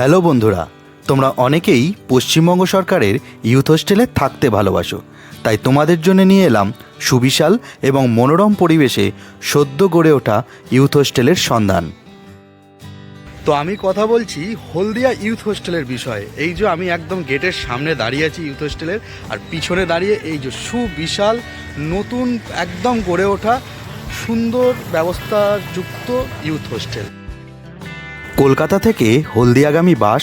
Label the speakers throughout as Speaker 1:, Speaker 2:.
Speaker 1: Hello বন্ধুরা, তোমরা অনেকেই পশ্চিমবঙ্গ সরকারের ইউথ হোস্টেলে থাকতে ভালোবাসো, তাই তোমাদের জন্য নিয়ে এলাম সুবিশাল এবং মনোরম পরিবেশে সদ্য গড়ে ওঠা ইউথ হোস্টেলের সন্ধান। তো আমি কথা বলছি হলদিয়া ইউথ হোস্টেলের বিষয়ে। এই যে আমি একদম গেটের সামনে দাঁড়িয়ে আছি ইউথ হোস্টেলের আর পিছনে দাঁড়িয়ে এই যে সুবিশাল, নতুন, একদম গড়ে ওঠা, সুন্দর, ব্যবস্থাযুক্ত ইউথ হোস্টেল। কলকাতা থেকে হলদিয়াগামী বাস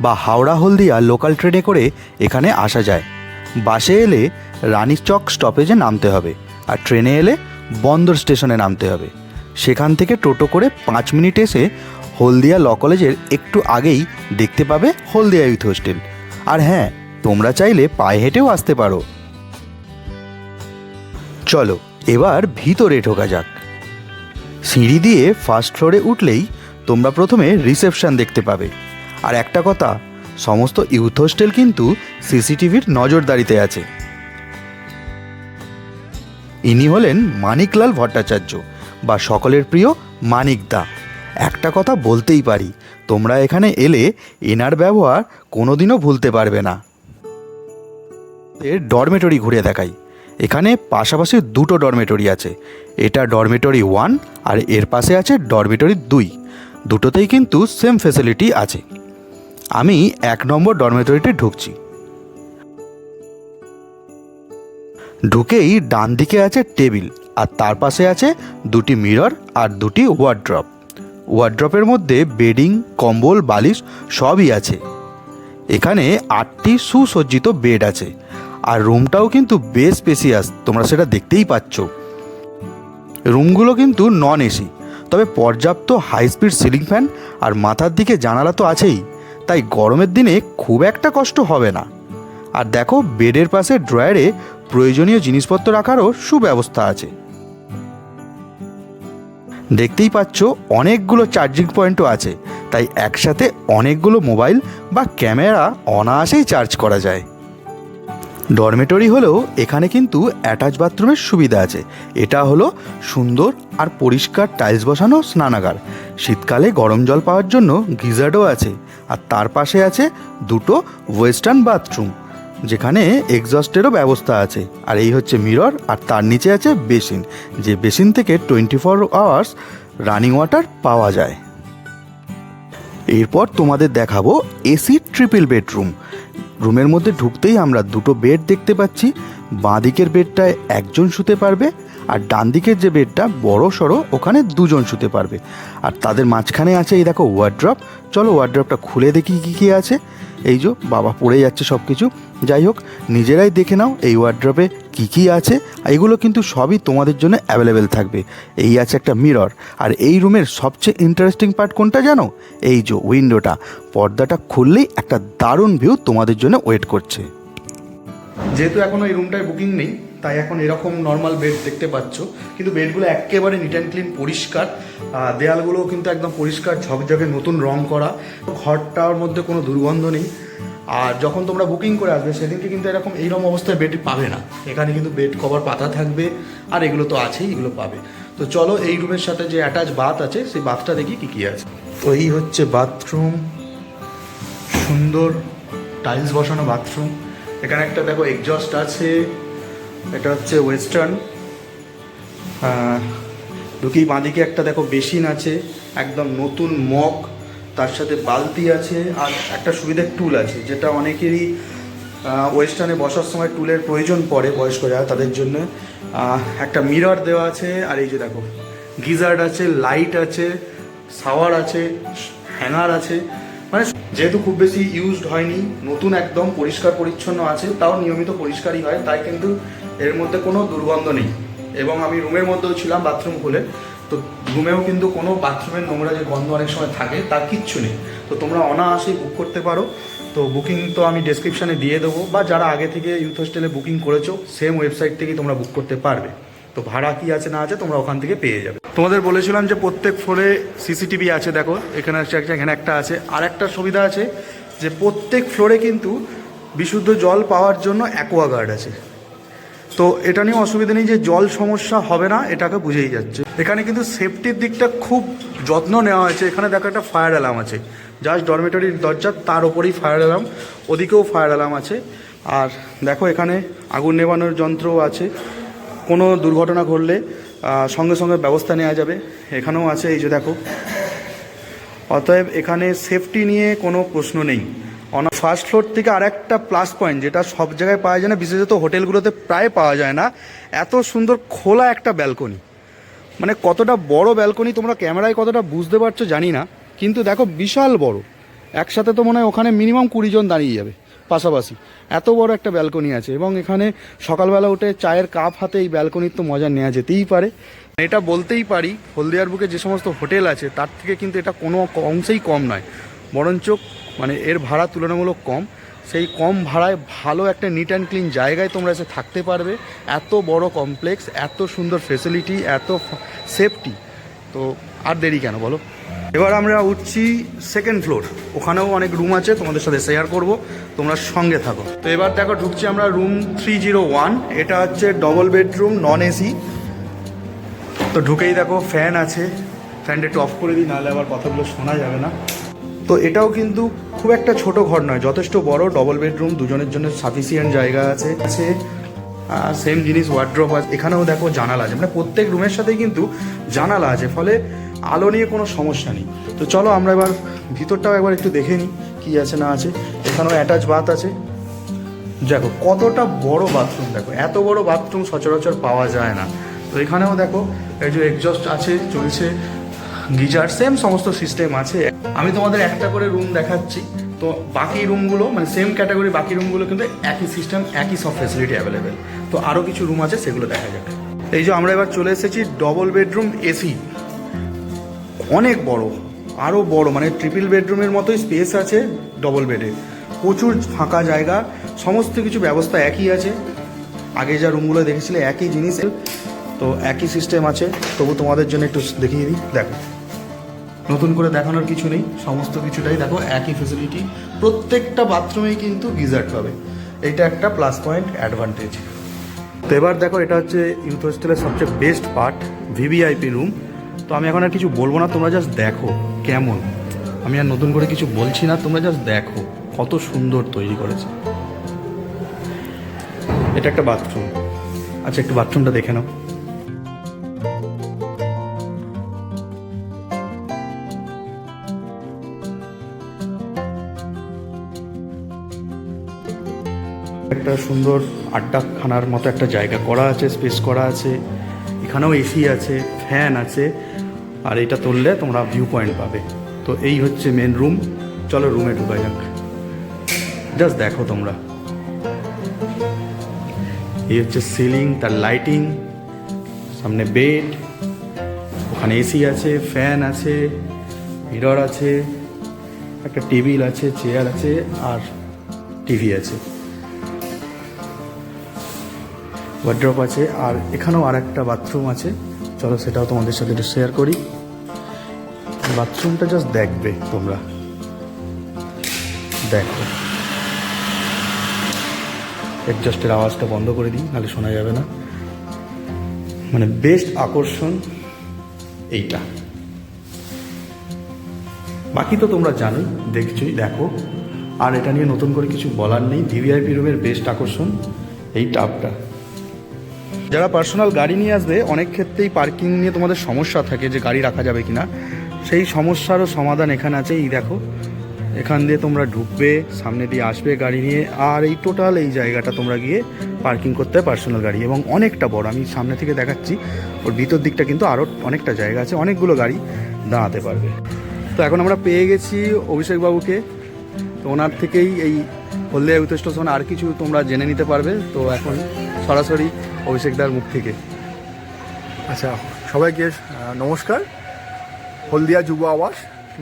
Speaker 1: বা হাওড়া হলদিয়া লোকাল ট্রেনে করে এখানে আসা যায়। বাসে এলে রানীচক স্টপেজে নামতে হবে আর ট্রেনে এলে বন্দর স্টেশনে নামতে হবে। সেখান থেকে টোটো করে পাঁচ মিনিট এসে হলদিয়া ল কলেজের একটু আগেই দেখতে পাবে হলদিয়া ইউথ হোস্টেল। আর হ্যাঁ তোমরা চাইলে পায়ে হেঁটেও আসতে পারো। চলো, এবার ভিতরে ঢোকা যাক। সিঁড়ি দিয়ে ফার্স্ট ফ্লোরে উঠলেই তোমরা প্রথমে রিসেপশন দেখতে পাবে। আর একটা কথা, সমস্ত ইউথ হোস্টেল কিন্তু সিসিটিভির নজরদারিতে আছে। ইনি হলেন মানিকলাল ভট্টাচার্য বা সকলের প্রিয় মানিক দা। একটা কথা বলতেই পারি, তোমরা এখানে এলে এনার ব্যবহার কোনোদিনও ভুলতে পারবে না। এর ডরমেটরি ঘুরে দেখাই। এখানে পাশাপাশি দুটো ডরমেটরি আছে। এটা ডরমেটরি ওয়ান আর এর পাশে আছে ডরমেটরি দুই। দুটোতেই কিন্তু সেম ফেসিলিটি আছে। আমি এক নম্বর ডরমেটরিতে ঢুকছি। ঢুকেই ডান দিকে আছে টেবিল, আর তার পাশে আছে দুটি মিরর আর দুটি ওয়ার্ড্রপ ওয়ার্ড্রপের মধ্যে বেডিং কম্বল, বালিশ সবই আছে। এখানে আটটি সুসজ্জিত বেড আছে, আর রুমটাও কিন্তু বেশ স্পেসিয়াস তোমরা সেটা দেখতেই পাচ্ছ। রুমগুলো কিন্তু নন এসি তবে পর্যাপ্ত হাই স্পিড সিলিং ফ্যান আর মাথার দিকে জানালা তো আছেই, তাই গরমের দিনে খুব একটা কষ্ট হবে না। আর দেখো, বেডের পাশে ড্রয়ারে প্রয়োজনীয় জিনিসপত্র রাখারও সুব্যবস্থা আছে। দেখতেই পাচ্ছ, অনেকগুলো চার্জিং পয়েন্টও আছে, তাই একসাথে অনেকগুলো মোবাইল বা ক্যামেরা অনায়াসেই চার্জ করা যায়। ডরমেটরি হলেও এখানে কিন্তু অ্যাটাচ বাথরুমের সুবিধা আছে। এটা হলো সুন্দর আর পরিষ্কার টাইলস বসানো স্নানাগার। শীতকালে গরম জল পাওয়ার জন্য গিজারও আছে। আর তার পাশে আছে দুটো ওয়েস্টার্ন বাথরুম যেখানে এক্সস্টেরও ব্যবস্থা আছে। আর এই হচ্ছে মিরর আর তার নিচে আছে বেসিন যে বেসিন থেকে twenty four hours running water পাওয়া যায়। এরপর তোমাদের দেখাবো এসি ট্রিপল বেডরুম রুমের মধ্যে ঢুকতেই আমরা দুটো বেড দেখতে পাচ্ছি। বাঁ দিকের বেডটায় একজন শুতে পারবে আর ডান দিকের যে বেডটা বড় সড়ো, ওখানে দুজন শুতে পারবে। আর তাদের মাঝখানে আছে এই দেখো ওয়ার্ড্রপ চলো ওয়ার্ড্রপটা খুলে দেখি কী কী আছে। এই যে বাবা পড়ে যাচ্ছে সব কিছু যাই হোক, নিজেরাই দেখে নাও এই ওয়ার্ড্রপে কী কী আছে এগুলো কিন্তু সবই তোমাদের জন্য অ্যাভেলেবেল থাকবে। এই আছে একটা মিরর আর এই রুমের সবচেয়ে ইন্টারেস্টিং পার্ট কোনটা জানো? এই যে উইন্ডোটা পর্দাটা খুললেই একটা দারুণ ভিউ তোমাদের জন্য ওয়েট করছে। যেহেতু এখনও এই রুমটায় বুকিং নেই, তাই এখন এরকম নর্মাল বেড দেখতে পাচ্ছ। কিন্তু বেডগুলো একেবারে নিট অ্যান্ড ক্লিন পরিষ্কার। দেয়ালগুলোও কিন্তু একদম পরিষ্কার, ঝকঝকে নতুন রং করা। ঘরটার মধ্যে কোনো দুর্গন্ধ নেই। আর যখন তোমরা বুকিং করে আসবে, সেদিনকে কিন্তু এরকম এইরকম অবস্থায় বেড পাবে না। এখানে কিন্তু বেড কভার পাতা থাকবে, আর এগুলো তো আছেই, এগুলো পাবে। তো চলো এই রুমের সাথে যে অ্যাটাচ বাথ আছে, সেই বাথটা দেখি কী কী আছে। তো এই হচ্ছে বাথরুম সুন্দর টাইলস বসানো বাথরুম এখানে একটা দেখো এক্সস্ট আছে, এটা হচ্ছে ওয়েস্টার্ন ঢুকেই বাঁদিকে একটা দেখো বেসিন আছে, একদম নতুন মগ। তার সাথে বালতি আছে আর একটা সুবিধার টুল আছে, যেটা অনেকেরই ওয়েস্টার্নে বসার সময় টুলের প্রয়োজন পড়ে বয়স্ক যারা তাদের জন্য। একটা মিরর দেওয়া আছে আর এই যে দেখো, গিজার্ড আছে, লাইট আছে, শাওয়ার আছে, হ্যাঙ্গার আছে। মানে যেহেতু খুব বেশি ইউজড হয়নি, নতুন একদম পরিষ্কার পরিচ্ছন্ন আছে, তাও নিয়মিত পরিষ্কারই হয়, তাই কিন্তু এর মধ্যে কোনো দুর্গন্ধ নেই। এবং আমি রুমের মধ্যেও ছিলাম বাথরুম খুলে তো রুমেও কিন্তু কোনো বাথরুমের নোংরা যে গন্ধ অনেক সময় থাকে, তার কিচ্ছু নেই। তো তোমরা অনায়াসেই বুক করতে পারো। তো বুকিং তো আমি ডেসক্রিপশানে দিয়ে দেবো, বা যারা আগে থেকে ইউথ হোস্টেলে বুকিং করেছ সেম ওয়েবসাইট থেকেই তোমরা বুক করতে পারবে। তো ভাড়া কি আছে না আছে তোমরা ওখান থেকে পেয়ে যাবে। তোমাদের বলেছিলাম যে প্রত্যেক ফ্লোরে সিসিটিভি আছে, দেখো, এখানে আছে একটা, এখানে একটা আছে। আর একটা সুবিধা আছে যে প্রত্যেক ফ্লোরে কিন্তু বিশুদ্ধ জল পাওয়ার জন্য অ্যাকোয়াগার্ড আছে। তো এটা নিয়ে অসুবিধা নেই যে জল সমস্যা হবে না, এটাকে বুঝেই যাচ্ছে। এখানে কিন্তু সেফটির দিকটা খুব যত্ন নেওয়া হয়েছে। এখানে দেখো একটা ফায়ার অ্যালার্ম আছে। জাস্ট ডরমেটরির দরজা, তার ওপরেই ফায়ার অ্যালার্ম ওদিকেও ফায়ার অ্যালার্ম আছে। আর দেখো এখানে আগুন নেভানোর যন্ত্রও আছে। কোনো দুর্ঘটনা ঘটলে সঙ্গে সঙ্গে ব্যবস্থা নেওয়া যাবে। এখানেও আছে, এই যে দেখো। অতএব এখানে সেফটি নিয়ে কোনো প্রশ্ন নেই। অন ফার্স্ট ফ্লোর থেকে আর একটা প্লাস পয়েন্ট যেটা সব জায়গায় পাওয়া যায় না, বিশেষত হোটেলগুলোতে প্রায় পাওয়া যায় না। এত সুন্দর খোলা একটা ব্যালকনি মানে কতটা বড় ব্যালকনি তোমরা ক্যামেরায় কতটা বুঝতে পারছ জানি না, কিন্তু দেখো বিশাল বড়। একসাথে তো মনে হয় ওখানে মিনিমাম কুড়ি জন দাঁড়িয়ে যাবে, পাশাপাশি। এত বড় একটা ব্যালকনি আছে এবং এখানে সকালবেলা উঠে চায়ের কাপ হাতে এই ব্যালকনির তো মজা নেওয়া যেতেই পারে। এটা বলতেই পারি, হলদিয়ার বুকে যে সমস্ত হোটেল আছে, তার থেকে কিন্তু এটা কোনো অংশেই কম নয়। বরঞ্চ মানে এর ভাড়া তুলনামূলক কম। সেই কম ভাড়ায় ভালো একটা নিট অ্যান্ড ক্লিন জায়গায় তোমরা এসে থাকতে পারবে। এত বড় কমপ্লেক্স এত সুন্দর ফেসিলিটি এত সেফটি তো আর দেরি কেন বলো? এবার আমরা উঠছি সেকেন্ড ফ্লোর ওখানেও অনেক রুম আছে, তোমাদের সাথে শেয়ার করব। তোমরা সঙ্গে থাকো। তো এবার দেখো, ঢুকছি আমরা রুম থ্রি জিরো ওয়ান এটা হচ্ছে ডবল বেডরুম নন এসি তো ঢুকেই দেখো ফ্যান আছে। ফ্যানটা একটু অফ করে দিই, নাহলে আবার কথাগুলো শোনা যাবে না। তো এটাও কিন্তু খুব একটা ছোট ঘর নয়, যথেষ্ট বড় ডবল বেডরুম দুজনের জন্য সাফিসিয়েন্ট জায়গা আছে আছে সেম জিনিস ওয়ার্ড্রপ আছে। এখানেও দেখো জানালা আছে মানে প্রত্যেক রুমের সাথেই কিন্তু জানালা আছে, ফলে আলো নিয়ে কোনো সমস্যা নেই। তো চলো আমরা এবার ভিতরটাও একবার একটু দেখে নিই কী আছে না আছে। এখানেও অ্যাটাচ বাথ আছে। দেখো কতটা বড় বাথরুম দেখো, এত বড় বাথরুম সচরাচর পাওয়া যায় না। তো এখানেও দেখো, এই যে এক্সস্ট আছে, চলছে। গিজার সেম সমস্ত সিস্টেম আছে। আমি তোমাদের একটা করে রুম দেখাচ্ছি। তো বাকি রুমগুলো মানে সেম ক্যাটাগরি বাকি রুমগুলো কিন্তু একই সিস্টেম একই সব ফেসিলিটি অ্যাভেলেবেল তো আরও কিছু রুম আছে, সেগুলো দেখা যাক। এই যে আমরা এবার চলে এসেছি ডবল বেডরুম এসি অনেক বড় আরও বড় মানে ট্রিপল বেডরুমের মতোই স্পেস আছে ডবল বেডে প্রচুর ফাঁকা জায়গা, সমস্ত কিছু ব্যবস্থা একই আছে। আগে যা রুমগুলো দেখেছিলে, একই জিনিস তো একই সিস্টেম আছে। তবু তোমাদের জন্য একটু দেখিয়ে দিই, দেখো। নতুন করে দেখানোর কিছু নেই, সমস্ত কিছুটাই দেখো, একই ফেসিলিটি প্রত্যেকটা বাথরুমেই কিন্তু গিজার পাবে। এটা একটা প্লাস পয়েন্ট অ্যাডভান্টেজ তো এবার দেখো, এটা হচ্ছে ইউথ হোস্টেলের সবচেয়ে বেস্ট পার্ট ভিভিআইপি রুম তো আমি এখন আর কিছু বলব না, তোমরা জাস্ট দেখো কেমন। আমি আর নতুন করে কিছু বলছি না, তোমরা জাস্ট দেখো কত সুন্দর তৈরি করেছে। এটা একটা বাথরুম আচ্ছা একটু বাথরুমটা দেখে নাও। একটা সুন্দর আড্ডাখানার মতো একটা জায়গা করা আছে স্পেস করা আছে। এখানেও এসি আছে ফ্যান আছে। আর এটা তুললে তোমরা ভিউ পয়েন্ট পাবে। তো এই হচ্ছে মেন রুম চলো রুমে ঢুকা যাক। জাস্ট দেখো তোমরা। এই হচ্ছে সিলিং তার লাইটিং সামনে বেড ওখানে এসি আছে ফ্যান আছে মিরর আছে। একটা টেবিল আছে চেয়ার আছে, আর টিভি আছে। ওয়ার্ড্রপ আছে, আর এখানেও আর একটা বাথরুম আছে। চলো সেটাও তোমাদের সাথে একটু শেয়ার করি। বাথরুমটা জাস্ট দেখবে তোমরা। দেখো। অ্যাডজাস্টের আওয়াজটা বন্ধ করে দিই, নাহলে শোনা যাবে না। মানে বেস্ট আকর্ষণ এইটা। বাকি তো তোমরা জানোই, দেখছোই, দেখো। আর এটা নিয়ে নতুন করে কিছু বলার নেই ভিভিআইপি রুমের বেস্ট আকর্ষণ, এই টাপটা যারা পার্সোনাল গাড়ি নিয়ে আসবে, অনেক ক্ষেত্রেই পার্কিং নিয়ে তোমাদের সমস্যা থাকে যে গাড়ি রাখা যাবে কিনা। সেই সমস্যারও সমাধান এখানে আছে, এই দেখো। এখান দিয়ে তোমরা ঢুকবে, সামনে দিয়ে আসবে গাড়ি নিয়ে, আর এই টোটাল এই জায়গাটা তোমরা গিয়ে পার্কিং করতে পার্সোনাল গাড়ি। এবং অনেকটা বড়, আমি সামনে থেকে দেখাচ্ছি, ওর ভিতর দিকটা কিন্তু আরও অনেকটা জায়গা আছে, অনেকগুলো গাড়ি দাঁড়াতে পারবে। তো এখন আমরা পেয়ে গেছি অভিষেক বাবুকে তো ওনার থেকেই এই হলদিয়া স্টেশন আর কিছু তোমরা জেনে নিতে পারবে। তো এখন সরাসরি অভিষেকদার মুখ থেকে।
Speaker 2: আচ্ছা সবাইকে নমস্কার। হলদিয়া যুব আবাস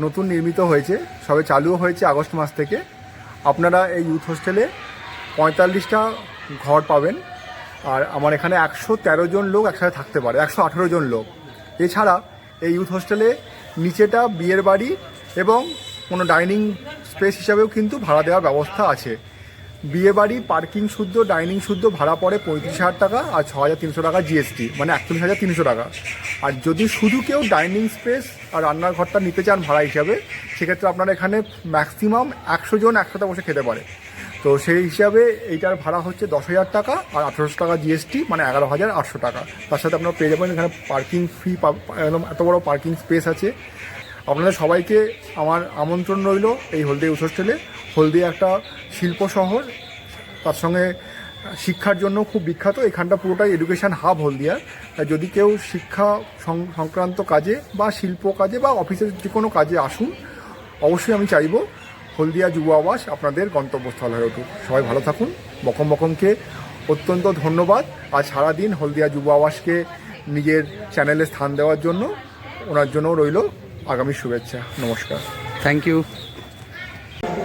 Speaker 2: নতুন নির্মিত হয়েছে, সবে চালুও হয়েছে আগস্ট মাস থেকে। আপনারা এই ইউথ হোস্টেলে পঁয়তাল্লিশটা ঘর পাবেন, আর আমার এখানে একশো তেরো জন লোক একসাথে থাকতে পারে, একশো আঠেরো জন লোক। এছাড়া এই ইউথ হোস্টেলে নিচেটা বিয়ের বাড়ি এবং কোনো ডাইনিং স্পেস হিসাবেও কিন্তু ভাড়া দেওয়ার ব্যবস্থা আছে। বিয়েবাড়ি, পার্কিং শুদ্ধ, ডাইনিং শুদ্ধ, ভাড়া পড়ে পঁয়ত্রিশ হাজার টাকা আর ছ হাজার তিনশো টাকা জিএসটি মানে একচল্লিশ হাজার তিনশো টাকা। আর যদি শুধু কেউ ডাইনিং স্পেস আর রান্নার ঘরটা নিতে চান ভাড়া হিসাবে, সেক্ষেত্রে আপনারা এখানে ম্যাক্সিমাম একশো জন একসাথে বসে খেতে পারে। তো সেই হিসাবে এইটার ভাড়া হচ্ছে দশ হাজার টাকা আর আঠেরোশো টাকা জিএসটি মানে এগারো হাজার আটশো টাকা। তার সাথে আপনারা পেয়ে যাবেন এখানে পার্কিং ফি একদম এত বড় পার্কিং স্পেস আছে। আপনাদের সবাইকে আমার আমন্ত্রণ রইল এই হলদিয়া হোস্টেলে হলদিয়া একটা শিল্প শহর। তার সঙ্গে শিক্ষার জন্য খুব বিখ্যাত। এখানটা পুরোটাই এডুকেশন হাব হলদিয়া। যদি কেউ শিক্ষা সংক্রান্ত কাজে বা শিল্প কাজে বা অফিসের যে কোনো কাজে আসুন, অবশ্যই আমি চাইব হলদিয়া যুব আবাস আপনাদের গন্তব্যস্থল হয়ে উঠুক। সবাই ভালো থাকুন। বকম বকমকে অত্যন্ত ধন্যবাদ। আজ সারাদিন হলদিয়া যুব আবাসকে নিজের চ্যানেলে স্থান দেওয়ার জন্য, ওনার জন্য রইল আগামী শুভেচ্ছা। নমস্কার।
Speaker 1: থ্যাংক ইউ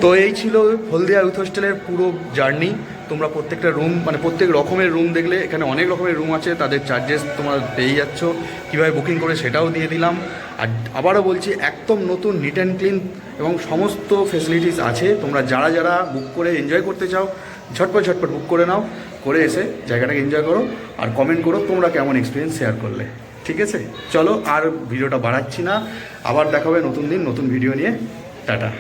Speaker 1: তো এই ছিল হলদিয়া ইউথ হোস্টেলের পুরো জার্নি। তোমরা প্রত্যেকটা রুম মানে প্রত্যেক রকমের রুম দেখলে, এখানে অনেক রকমের রুম আছে, তাদের চার্জেস তোমরা পেয়ে যাচ্ছ। কীভাবে বুকিং করে সেটাও দিয়ে দিলাম। আর আবারও বলছি, একদম নতুন নিট অ্যান্ড ক্লিন এবং সমস্ত ফেসিলিটিস আছে। তোমরা যারা যারা বুক করে এনজয় করতে চাও, ঝটপট ঝটপট বুক করে নাও, করে এসে জায়গাটাকে এনজয় করো। আর কমেন্ট করো তোমরা কেমন এক্সপিরিয়েন্স শেয়ার করলে। ঠিক আছে? চলো, আর ভিডিওটা বাড়াচ্ছি না। আবার দেখাবে নতুন দিন, নতুন ভিডিও নিয়ে। টাটা।